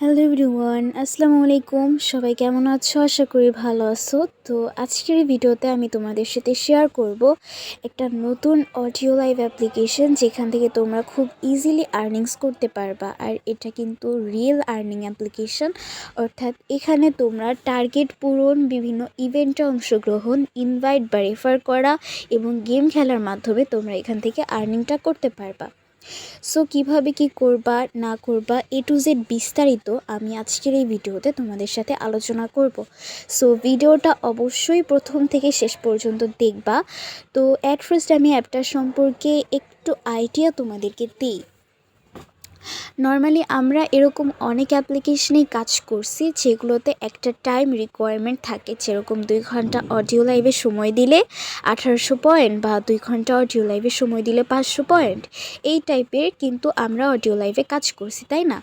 Hello everyone আসসালামু আলাইকুম সবাই কেমন আছো? আশা করি ভালো আছো। তো আজকের ভিডিওতে আমি তোমাদের সাথে শেয়ার করব একটা নতুন অডিও লাইভ অ্যাপ্লিকেশন যেখান থেকে তোমরা খুব ইজিলি আর্নিংস করতে পারবা। আর এটা কিন্তু রিয়েল আর্নিং অ্যাপ্লিকেশন অর্থাৎ এখানে তোমরা টার্গেট পূরণ, বিভিন্ন ইভেন্টে অংশগ্রহণ ইনভাইট বা রেফার করা এবং গেম খেলার মাধ্যমে তোমরা এখান থেকে আর্নিংটা করতে পারবা। সো কীভাবে কি করবা, না করবা এ টু জেড বিস্তারিত আমি আজকের এই ভিডিওতে তোমাদের সাথে আলোচনা করব। সো ভিডিওটা অবশ্যই প্রথম থেকে শেষ পর্যন্ত দেখবা। তো অ্যাট ফার্স্ট আমি অ্যাপটা সম্পর্কে একটু আইডিয়া তোমাদেরকে দিই। নর্মালি আমরা এরকম অনেক অ্যাপ্লিকেশনেই কাজ করছি যেগুলোতে একটা টাইম রিকোয়ারমেন্ট থাকে। যেরকম দুই ঘণ্টা অডিও লাইভে সময় দিলে আঠারোশো পয়েন্ট বা দুই ঘণ্টা অডিও লাইভে সময় দিলে পাঁচশো পয়েন্ট এই টাইপের কিন্তু আমরা অডিও লাইভে কাজ করছি, তাই না?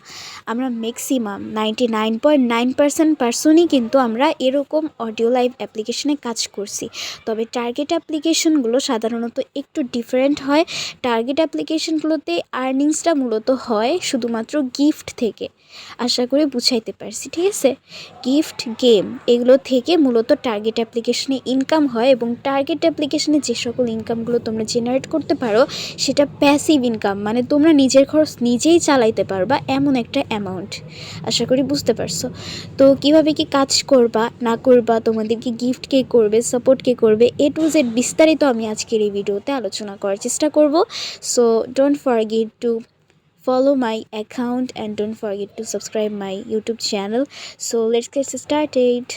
আমরা maximum ninety nine point nine percent পার্সনই কিন্তু আমরা এরকম অডিও লাইভ অ্যাপ্লিকেশনে কাজ করছি। তবে টার্গেট অ্যাপ্লিকেশনগুলো সাধারণত একটু ডিফারেন্ট হয়। টার্গেট অ্যাপ্লিকেশনগুলোতে আর্নিংসটা মূলত হয় শুধুমাত্র গিফট থেকে। আশা করি বুঝাইতে পারছি, ঠিক আছে? গিফট গেম এগুলো থেকে মূলত টার্গেট অ্যাপ্লিকেশনে ইনকাম হয় এবং টার্গেট অ্যাপ্লিকেশনে যে সকল ইনকামগুলো তোমরা জেনারেট করতে পারো, সেটা প্যাসিভ ইনকাম মানে তোমরা নিজের খরচ নিজেই চালাইতে পারবা এমন একটা অ্যামাউন্ট আশা করি বুঝতে পারছ? তো কীভাবে কি কাজ করবা, না করবা তোমাদেরকে গিফট কে করবে সাপোর্ট কে করবে এ টু জেড বিস্তারিত আমি আজকের এই ভিডিওতে আলোচনা করার চেষ্টা করব। So don't for forget to follow my account and don't forget to subscribe my youtube channel. So let's get started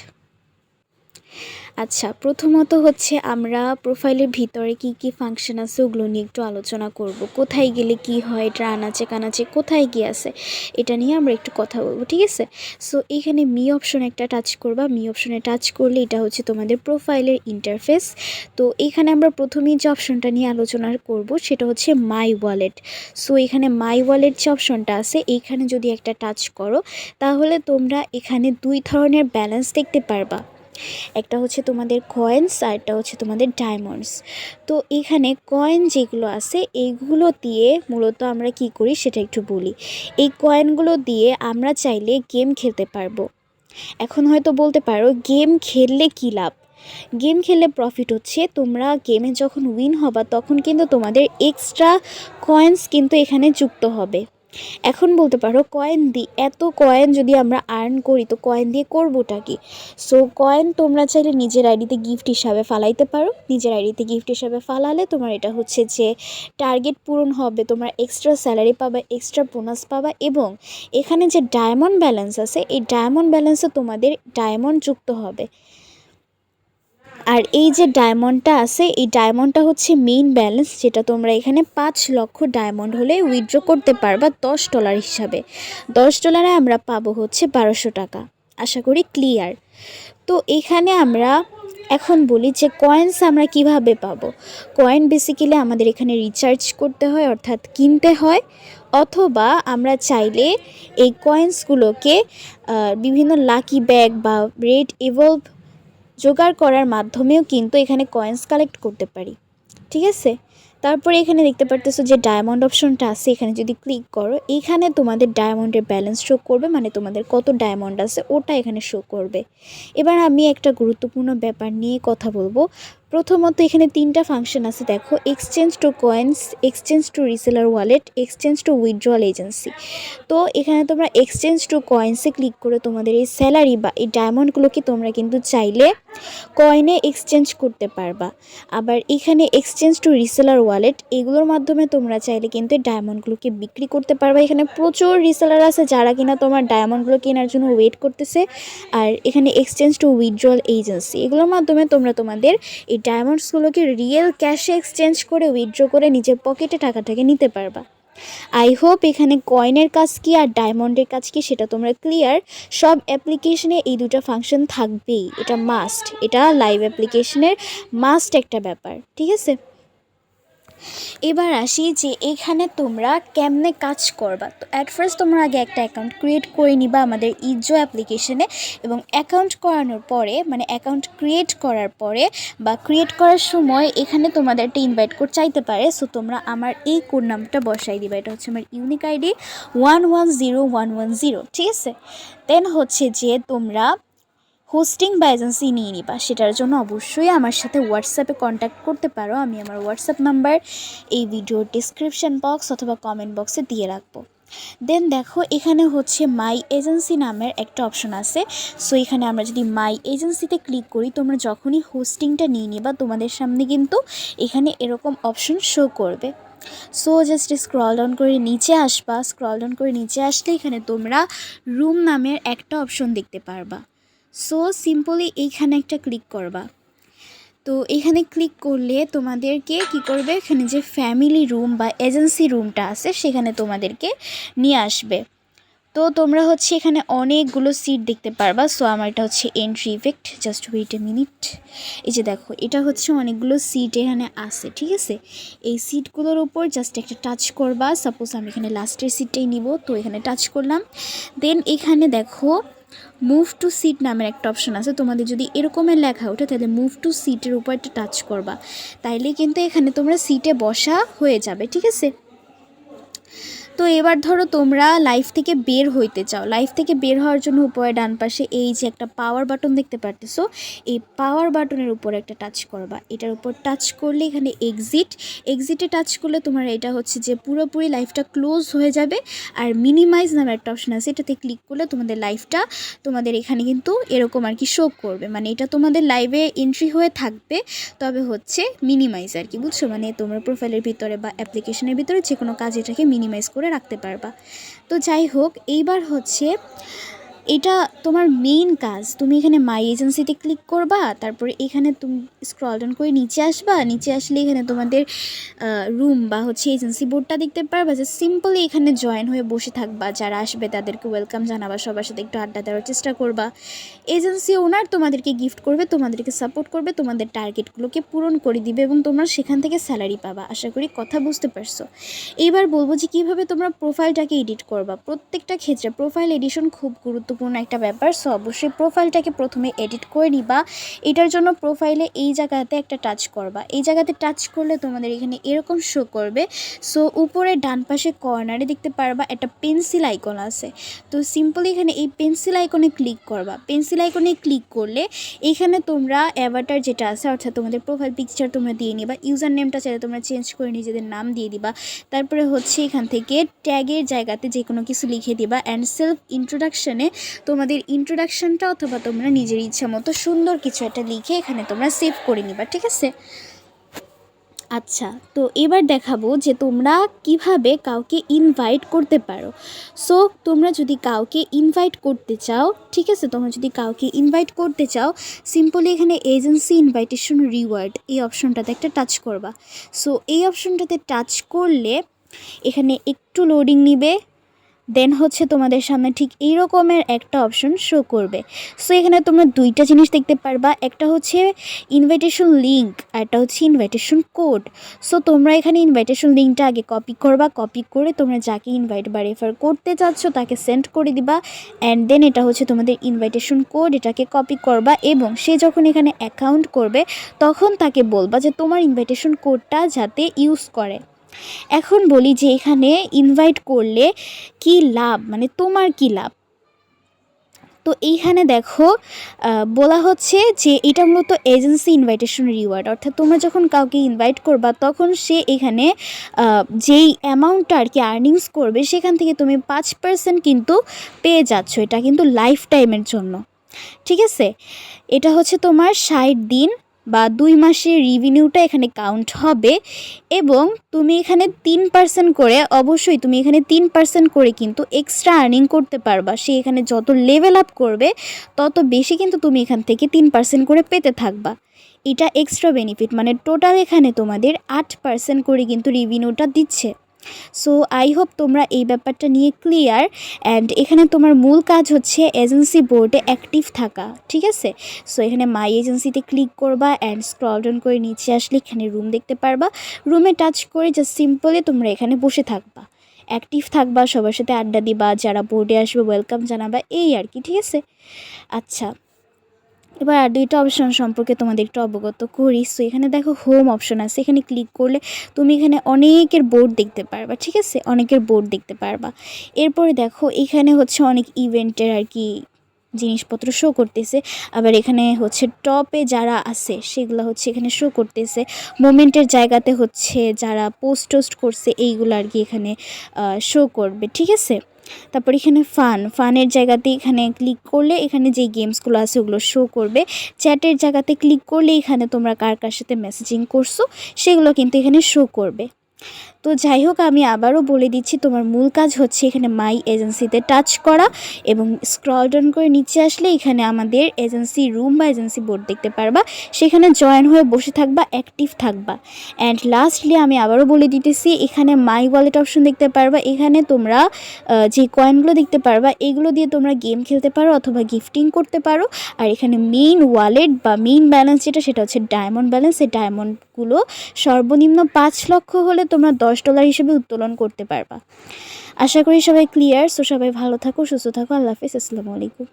আচ্ছা প্রথমত হচ্ছে আমরা প্রোফাইলের ভিতরে কি কি ফাংশন আছে ওগুলো নিয়ে একটু আলোচনা করব। কোথায় গেলে কি হয় এটা আনাচে কানাচে কোথায় গিয়ে আছে, এটা নিয়ে আমরা একটু কথা বলব, ঠিক আছে? সো এখানে মি অপশন একটা টাচ করবা। মি অপশনে টাচ করলে এটা হচ্ছে তোমাদের প্রোফাইলের ইন্টারফেস তো এখানে আমরা প্রথমেই যে অপশনটা নিয়ে আলোচনা করব, সেটা হচ্ছে মাই ওয়ালেট সো এখানে মাই ওয়ালেট যে অপশনটা আছে এইখানে যদি একটা টাচ করো, তাহলে তোমরা এখানে দুই ধরনের ব্যালেন্স দেখতে পারবা। একটা হচ্ছে তোমাদের কয়েন্স আর একটা হচ্ছে তোমাদের ডায়মন্ডস তো এখানে কয়েন যেগুলো আছে এইগুলো দিয়ে মূলত আমরা কি করি সেটা একটু বলি। এই কয়েনগুলো দিয়ে আমরা চাইলে গেম খেলতে পারব। এখন হয়তো বলতে পারো গেম খেললে কী লাভ? গেম খেললে প্রফিট হচ্ছে, তোমরা গেমে যখন উইন হবা, তখন কিন্তু তোমাদের এক্সট্রা কয়েন্স কিন্তু এখানে যুক্ত হবে। এখন বলতে পারো কয়েন দিই এত কয়েন যদি আমরা আর্ন করি, তো কয়েন দিয়ে করবোটা কি? সো কয়েন তোমরা চাইলে নিজের আইডিতে গিফট হিসাবে ফালাইতে পারো। নিজের আইডিতে গিফট হিসাবে ফালালে তোমার এটা হচ্ছে যে টার্গেট পূরণ হবে, তোমার এক্সট্রা স্যালারি পাবা এক্সট্রা বোনাস পাবা এবং এখানে যে ডায়মন্ড ব্যালেন্স আছে, এই ডায়মন্ড ব্যালেন্সে তোমাদের ডায়মন্ড যুক্ত হবে। আর এই যে ডায়মন্ডটা আছে, এই ডায়মন্ডটা হচ্ছে মেইন ব্যালেন্স যেটা তোমরা এখানে পাঁচ লক্ষ ডায়মন্ড হলে উইথড্র করতে পারবা দশ ডলার হিসাবে। দশ ডলারে আমরা পাবো হচ্ছে বারোশো টাকা। আশা করি ক্লিয়ার তো এখানে আমরা এখন বলি যে কয়েন্স আমরা কীভাবে পাবো? কয়েন বেসিক্যালি আমাদের এখানে রিচার্জ করতে হয়, অর্থাৎ কিনতে হয়, অথবা আমরা চাইলে এই কয়েন্সগুলোকে বিভিন্ন লাকি ব্যাগ বা রেড ইভলভ জোগাড় করার মাধ্যমেও কিন্তু এখানে কয়েন্স কালেক্ট করতে পারি। ঠিক আছে? তারপরে এখানে দেখতে পারতেছো যে ডায়মন্ড অপশনটা আছে, এখানে যদি ক্লিক করো, এখানে তোমাদের ডায়মন্ডের ব্যালেন্স শো করবে মানে তোমাদের কত ডায়মন্ড আছে, ওটা এখানে শো করবে। এবার আমি একটা গুরুত্বপূর্ণ ব্যাপার নিয়ে কথা বলব। প্রথমত এখানে তিনটা ফাংশন আছে, দেখো exchange to coins exchange to reseller wallet exchange to withdrawal agency তো এখানে তোমরা এক্সচেঞ্জ টু কয়েন্সে ক্লিক করে তোমাদের এই স্যালারি বা এই ডায়মন্ডগুলোকে তোমরা কিন্তু চাইলে কয়েনে এক্সচেঞ্জ করতে পারবা। আবার এখানে এক্সচেঞ্জ টু রিসেলার ওয়ালেট এগুলোর মাধ্যমে তোমরা চাইলে কিন্তু এই ডায়মন্ডগুলোকে বিক্রি করতে পারবা। এখানে প্রচুর রিসেলার আছে যারা কিনা তোমার ডায়মন্ডগুলো কেনার জন্য ওয়েট করতেছে। আর এখানে এক্সচেঞ্জ টু উইথড্রল এজেন্সি এগুলোর মাধ্যমে তোমরা তোমাদের এই ডায়মন্ডসগুলোকে রিয়েল ক্যাশে এক্সচেঞ্জ করে উইথড্র করে নিজের পকেটে টাকাটাকে নিতে পারবা। আই হোপ এখানে কয়েনের কাজ কি আর ডায়মন্ডের কাজ কি সেটা তোমরা ক্লিয়ার। সব অ্যাপ্লিকেশনে এই দুটো ফাংশন থাকবেই। এটা মাস্ট। এটা লাইভ অ্যাপ্লিকেশনের মাস্ট একটা ব্যাপার। ঠিক আছে? এবার আসি যে এখানে তোমরা কেমনে কাজ করবা। তো অ্যাট ফার্স্ট তোমরা আগে একটা অ্যাকাউন্ট ক্রিয়েট করে নিবা আমাদের ইজো অ্যাপ্লিকেশনে এবং অ্যাকাউন্ট করানোর পরে মানে অ্যাকাউন্ট ক্রিয়েট করার পরে বা ক্রিয়েট করার সময় এখানে তোমাদের একটা ইনভাইট কোড চাইতে পারে। সো তোমরা আমার এই কোড নামটা বসাই দিবা। এটা হচ্ছে আমার unique ID one one zero one one zero ঠিক আছে? দেন হচ্ছে যে তোমরা হোস্টিং বা এজেন্সি নিয়ে নিবা, সেটার জন্য অবশ্যই আমার সাথে হোয়াটসঅ্যাপে কন্ট্যাক্ট করতে পারো। আমি আমার হোয়াটসঅ্যাপ নাম্বার এই ভিডিওর ডিসক্রিপশান বক্স অথবা কমেন্ট বক্সে দিয়ে রাখব। দেন দেখো, এখানে হচ্ছে মাই এজেন্সি নামের একটা অপশন আছে। সো এখানে আমরা যদি মাই এজেন্সিতে ক্লিক করি, তোমরা যখনই হোস্টিংটা নিয়ে নিবা, তোমাদের সামনে কিন্তু এখানে এরকম অপশন শো করবে। সো জাস্ট স্ক্রল ডাউন করে নিচে আসবা। স্ক্রল ডাউন করে নিচে আসলে এখানে তোমরা রুম নামের একটা অপশন দেখতে পারবা। সো সিম্পলি এইখানে একটা ক্লিক করবা। তো এখানে ক্লিক করলে তোমাদেরকে কি করবে? এখানে যে ফ্যামিলি রুম বা এজেন্সি রুমটা আছে, সেখানে তোমাদেরকে নিয়ে আসবে। তো তোমরা হচ্ছে এখানে অনেকগুলো সিট দেখতে পারবা। সো আমার এটা হচ্ছে entry effect just wait a minute এই যে দেখো, এটা হচ্ছে অনেকগুলো সিট এখানে আছে, ঠিক আছে? এই সিটগুলোর উপর জাস্ট একটা টাচ করবা। সাপোজ আমি এখানে লাস্টের সিটটাই নিব, তো এখানে টাচ করলাম। দেন এখানে দেখো মুভ টু সিট নামের একটা অপশান আছে। তোমাদের যদি এরকমের লেখা ওঠে, তাহলে মুভ টু সিটের উপর একটা টাচ করবা। তাইলে কিন্তু এখানে তোমরা সিটে বসা হয়ে যাবে, ঠিক আছে? তো এবার ধরো তোমরা লাইফ থেকে বের হইতে চাও। লাইফ থেকে বের হওয়ার জন্য উপরে ডান পাশে এই যে একটা পাওয়ার বাটন দেখতে পারতেছো, এই পাওয়ার বাটনের উপর একটা টাচ করবা। এটার উপর টাচ করলে এখানে এক্সিট এক্সিটে টাচ করলে তোমার এটা হচ্ছে যে পুরোপুরি লাইফটা ক্লোজ হয়ে যাবে আর মিনিমাইজ নামে একটা অপশন আছে, এটাতে ক্লিক করলে তোমাদের লাইফটা তোমাদের এখানে কিন্তু এরকম আর কি শো করবে। মানে এটা তোমাদের লাইভে এন্ট্রি হয়ে থাকবে, তবে হচ্ছে মিনিমাইজ আর কি, বুঝছ? মানে তোমার প্রোফাইলের ভিতরে বা অ্যাপ্লিকেশনের ভিতরে যে কোনো কাজ এটাকে মিনিমাইজ করে রাখতে পারবা। তো যাই হোক এইবার হচ্ছে এটা তোমার মেইন কাজ। তুমি এখানে মাই এজেন্সিতে ক্লিক করবা, তারপরে এখানে তুমি স্ক্রল ডাউন করে নিচে আসবা। নিচে আসলে এখানে তোমাদের রুম বা হচ্ছে এজেন্সি বোর্ডটা দেখতে পারবা। যে সিম্পলি এখানে জয়েন হয়ে বসে থাকবা। যারা আসবে তাদেরকে ওয়েলকাম জানাবা। সবার সাথে একটু আড্ডা দেওয়ার চেষ্টা করবা। এজেন্সি ওনার তোমাদেরকে গিফট করবে, তোমাদেরকে সাপোর্ট করবে, তোমাদের টার্গেটগুলোকে পূরণ করে দিবে এবং তোমরা সেখান থেকে স্যালারি পাবা। আশা করি কথা বুঝতে পারছ। এইবার বলব যে কীভাবে তোমরা প্রোফাইলটাকে এডিট করবা। প্রত্যেকটা ক্ষেত্রে প্রোফাইল এডিশন খুব গুরুত্বপূর্ণ। একটা ব্যাপার। সো অবশ্যই প্রোফাইলটাকে প্রথমে এডিট করে নিবা। এটার জন্য প্রোফাইলে এই জায়গাতে একটা টাচ করবা। এই জায়গাতে টাচ করলে তোমাদের এখানে এরকম শো করবে। সো উপরে ডান পাশে কর্নারে দেখতে পারবা একটা পেন্সিল আইকন আছে। তো সিম্পলি এখানে এই পেন্সিল আইকনে ক্লিক করবা। পেন্সিল আইকনে ক্লিক করলে এখানে তোমরা অ্যাভাটার যেটা আছে, অর্থাৎ তোমাদের প্রোফাইল পিকচার তোমরা দিয়ে নিবা। ইউজার নেমটা চাইলে তোমরা চেঞ্জ করে নিজেদের নাম দিয়ে দিবা। তারপরে হচ্ছে এখান থেকে ট্যাগের জায়গাতে যে কোনো কিছু লিখে দিবা। অ্যান্ড সেলফ ইন্ট্রোডাকশনে তোমাদের ইন্ট্রোডাকশনটা অথবা তোমরা নিজের ইচ্ছা মতো সুন্দর কিছু একটা লিখে এখানে তোমরা সেভ করে নিবা, ঠিক আছে? আচ্ছা তো এবার দেখাবো যে তোমরা কীভাবে কাউকে ইনভাইট করতে পারো। সো তোমরা যদি কাউকে ইনভাইট করতে চাও, ঠিক আছে? তোমরা যদি কাউকে ইনভাইট করতে চাও সিম্পলি এখানে এজেন্সি ইনভাইটেশন রিওয়ার্ড এই অপশনটাতে একটা টাচ করবা। সো এই অপশনটাতে টাচ করলে এখানে একটু লোডিং নিবে দেন হচ্ছে তোমাদের সামনে ঠিক এই রকমের একটা অপশন শো করবে। সো এখানে তোমরা দুইটা জিনিস দেখতে পারবা। একটা হচ্ছে ইনভাইটেশন লিঙ্ক আর একটা হচ্ছে ইনভাইটেশন কোড সো তোমরা এখানে ইনভাইটেশন লিঙ্কটা আগে কপি করবা। কপি করে তোমরা যাকে ইনভাইট বা রেফার করতে চাচ্ছ তাকে সেন্ড করে দিবা। অ্যান্ড দেন এটা হচ্ছে তোমাদের ইনভাইটেশন কোড এটাকে কপি করবা এবং সে যখন এখানে অ্যাকাউন্ট করবে, তখন তাকে বলবা যে তোমার ইনভাইটেশন কোডটা যাতে ইউজ করে। এখন বলি যে এখানে ইনভাইট করলে কি লাভ? মানে তোমার কি লাভ? তো এইখানে দেখো বলা হচ্ছে যে এটা মূলত এজেন্সি ইনভাইটেশন রিওয়ার্ড অর্থাৎ তোমরা যখন কাউকে ইনভাইট করবা, তখন সে এখানে যেই অ্যামাউন্টটা আর কি আর্নিংস করবে, সেখান থেকে তুমি পাঁচ পার্সেন্ট কিন্তু পেয়ে যাচ্ছ। এটা কিন্তু লাইফ টাইমের জন্য। ঠিক আছে? এটা হচ্ছে তোমার ষাট দিন বা দুই মাসের রিভিনিউটা এখানে কাউন্ট হবে এবং তুমি এখানে তিন পার্সেন্ট করে অবশ্যই তুমি এখানে তিন পার্সেন্ট করে কিন্তু এক্সট্রা আর্নিং করতে পারবা। সে এখানে যত লেভেল আপ করবে, তত বেশি কিন্তু তুমি এখান থেকে তিন পার্সেন্ট করে পেতে থাকবা। এটা এক্সট্রা বেনিফিট মানে টোটাল এখানে তোমাদের আট পার্সেন্ট করে কিন্তু রিভিনিউটা দিচ্ছে। সো আই হোপ তোমরা এই ব্যাপারটা নিয়ে ক্লিয়ার অ্যান্ড এখানে তোমার মূল কাজ হচ্ছে এজেন্সি বোর্ডে অ্যাক্টিভ থাকা, ঠিক আছে? সো এখানে মাই এজেন্সিতে ক্লিক করবা অ্যান্ড স্ক্রল ডাউন করে নিচে আসলে এখানে রুম দেখতে পারবা। রুমে টাচ করে জাস্ট সিম্পলি তোমরা এখানে বসে থাকবা। অ্যাক্টিভ থাকবা, সবার সাথে আড্ডা দিবা, যারা বোর্ডে আসবে ওয়েলকাম জানাবা, এই আর কি, ঠিক আছে? আচ্ছা এবার আর দুইটা অপশন সম্পর্কে তোমাদের একটু অবগত করি। সো এখানে দেখো হোম অপশন আছে। এখানে ক্লিক করলে তুমি এখানে অনেকের বোর্ড দেখতে পারবা, ঠিক আছে? অনেকের বোর্ড দেখতে পারবা। এরপরে দেখো, এখানে হচ্ছে অনেক ইভেন্টের আর কি জিনিসপত্র শো করতেছে। আবার এখানে হচ্ছে টপে যারা আছে, সেগুলো হচ্ছে এখানে শো করতেছে। মোমেন্টের জায়গাতে হচ্ছে যারা পোস্ট টোস্ট করছে, এইগুলো আর কি এখানে শো করবে, ঠিক আছে? তারপর এখানে ফান ফানের জায়গাতে এখানে ক্লিক করলে এখানে যে গেমসগুলো আছে ওগুলো শো করবে। চ্যাটের জায়গাতে ক্লিক করলে এখানে তোমরা কার কার সাথে মেসেজিং করছ, সেগুলো কিন্তু এখানে শো করবে। তো যাই হোক, আমি আবারও বলে দিচ্ছি, তোমার মূল কাজ হচ্ছে এখানে মাই এজেন্সিতে টাচ করা এবং স্ক্রল ডাউন করে নিচে আসলে এখানে আমাদের এজেন্সি রুম বা এজেন্সি বোর্ড দেখতে পারবা। সেখানে জয়েন হয়ে বসে থাকবা অ্যাক্টিভ থাকবা। অ্যান্ড লাস্টলি আমি আবারও বলে দিতেছি, এখানে মাই ওয়ালেট অপশন দেখতে পারবা। এখানে তোমরা যে কয়েনগুলো দেখতে পারবা, এগুলো দিয়ে তোমরা গেম খেলতে পারো অথবা গিফটিং করতে পারো। আর এখানে মেইন ওয়ালেট বা মেইন ব্যালেন্স যেটা, সেটা হচ্ছে ডায়মন্ড ব্যালেন্স এই ডায়মন্ডগুলো সর্বনিম্ন পাঁচ লক্ষ হলে তোমরা দশ ডলার হিসেবে উত্তোলন করতে পারবা। আশা করি সবাই ক্লিয়ার সো সবাই ভালো থাকো, সুস্থ থাকো, আল্লাহ হাফিজ, আসসালামু আলাইকুম।